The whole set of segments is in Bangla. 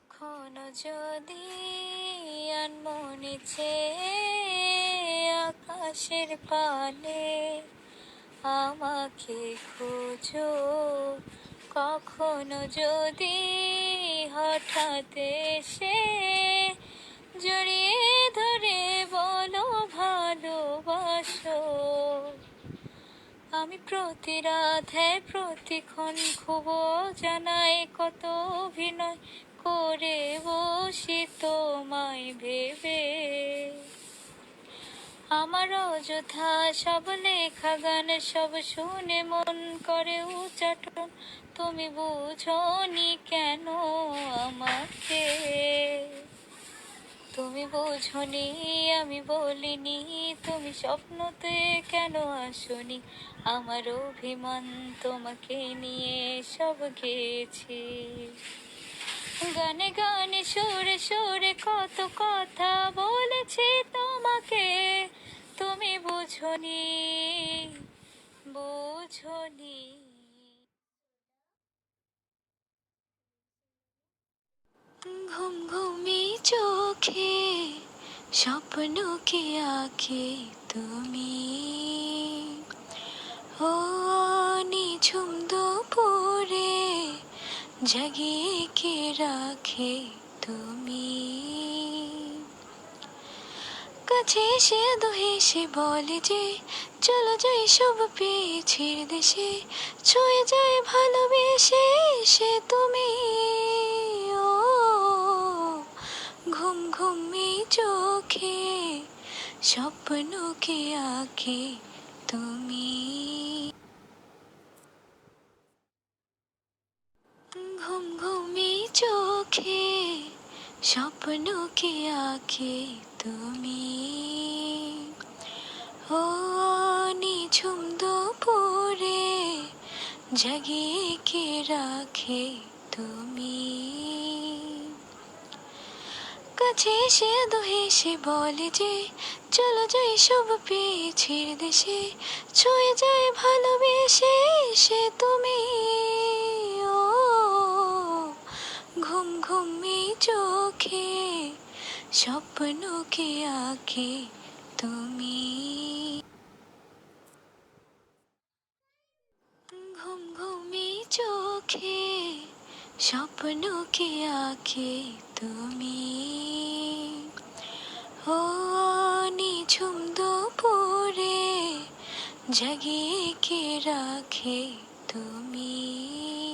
কখনো যদি আনমনেছে আকাশের পানে আমাকে খোঁজো, কখনো যদি হঠাৎ এসে জড়িয়ে ধরে বলো ভালোবাসো। আমি প্রতি রাধে প্রতিক্ষণ খুব জানাই কত অভিনয় করে বসি তোমায় ভেবে। আমার অযথা সব লেখা গান, সব শুনে মন করে উচ্চাটন তুমি বুঝনি কেন আমাকে? তুমি বোঝনি, আমি বলিনি, তুমি স্বপ্নতে কেন আসনি? আমার অভিমান তোমাকে নিয়ে সব গেছি। গানে গানে, সুরে সুরে কত কথা বলেছি তোমাকে। তুমি বুঝনি বুঝনি। ঘুম ঘুমি চোখে স্বপ্ন কে আঁকে তুমি? ও জাগিয়ে কে রাখে তুমি? কাছে সে দোহে সে বলে যে, চলো যাই সব পেয়ে ছেড়ে দেশে, ছুঁয়ে যায় ভালোবেসে সে তুমি। ও, ঘুম ঘুমি চোখে স্বপ্নকে আঁকে তুমি ঘুম ঘুমি চোখে স্বপ্নকে আঁকে তুমি। ও নিঝুম দুপুরে জাগিয়ে কে রাখে তুমি? কাছে সে দোহে সে বলে যে, চলো যাই সব পেয়ে ছেড়ে দেশে, ছুঁয়ে যায় ভালোবেসে সে তুমি ও ঘুম ঘুমি চোখে, স্বপ্নকে আঁকে তুমি। ঘুম ঘুমি চোখে স্বপ্ন স্বপ্নকে আঁকে তুমি। ও নিঝুম দুপুরে জাগিয়ে কে রাখে তুমি?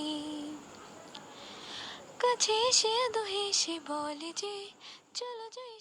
কাছে সে দোহে সে বলে যে চলো যাই